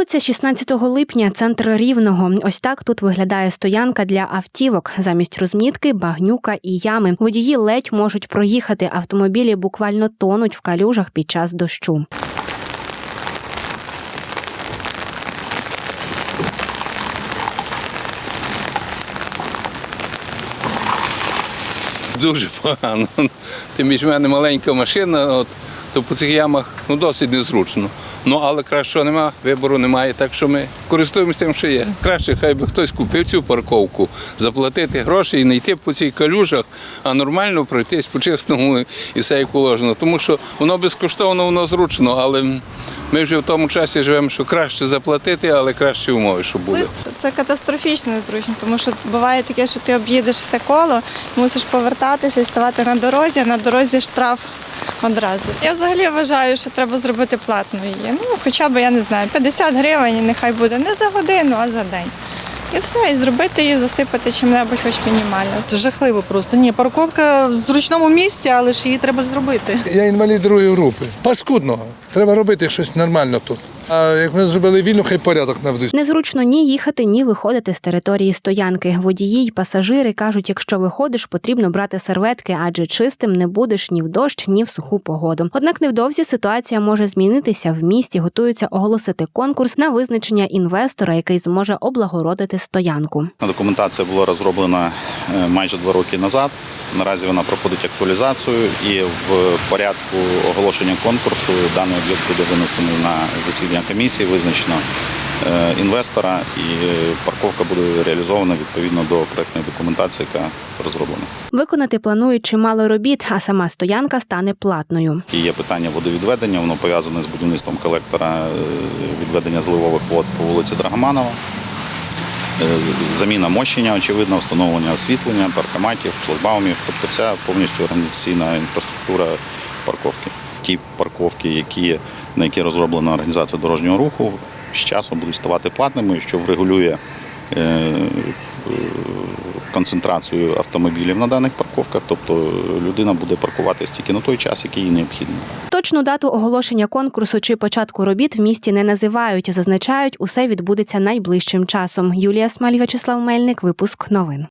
Вулиця 16 липня, центр Рівного. Ось так тут виглядає стоянка для автівок. Замість розмітки, багнюка і ями. Водії ледь можуть проїхати. Автомобілі буквально тонуть в калюжах під час дощу. Дуже погано. Тим більше в мене маленька машина, от, то по цих ямах ну, досить незручно. Ну, але кращого нема, вибору немає, так що ми користуємося тим, що є. Краще, хай би хтось купив цю парковку, заплатити гроші і не йти по цих калюжах, а нормально пройтись по чесному і все як положено. Тому що воно безкоштовно, воно зручно, але ми вже в тому часі живемо, що краще заплатити, але кращі умови, щоб були. Це катастрофічно незручно, тому що буває таке, що ти об'їдеш все коло, мусиш повертатися і ставати на дорозі, а на дорозі штраф одразу. Я взагалі вважаю, що треба зробити платну її. Ну, хоча б, я не знаю, 50 гривень нехай буде не за годину, а за день. І все, і зробити її, засипати чим-небудь хоч мінімально. Це жахливо просто. Ні, парковка в зручному місці, але ж її треба зробити. Я інвалід другої групи. Паскудного. Треба робити щось нормально тут. А як ми зробили вільну, хай порядок наведуть. Незручно ні їхати, ні виходити з території стоянки. Водії й пасажири кажуть, якщо виходиш, потрібно брати серветки, адже чистим не будеш ні в дощ, ні в суху погоду. Однак невдовзі ситуація може змінитися. В місті готуються оголосити конкурс на визначення інвестора, який зможе облагородити стоянку. Документація була розроблена е, майже два роки назад. Наразі вона проходить актуалізацію і в порядку оголошення конкурсу даний об'єкт буде винесений на засідання комісії, визначено е, інвестора і парковка буде реалізована відповідно до проектної документації, яка розроблена. Виконати планують чимало робіт, а сама стоянка стане платною. І є питання водовідведення, воно пов'язане з будівництвом колектора е, відведення зливових вод по вулиці Драгоманова. Е, Заміна мощення, очевидно, встановлення освітлення, паркоматів, шлагбаумів. Тобто це повністю організаційна інфраструктура парковки. Ті парковки, які, на які розроблена організація дорожнього руху, з часом будуть ставати платними, що врегулює е, концентрацію автомобілів на даних парковках. Тобто людина буде паркуватися тільки на той час, який їй необхідно. Точну дату оголошення конкурсу чи початку робіт в місті не називають. Зазначають, усе відбудеться найближчим часом. Юлія Смаль, Вячеслав Мельник, випуск новин.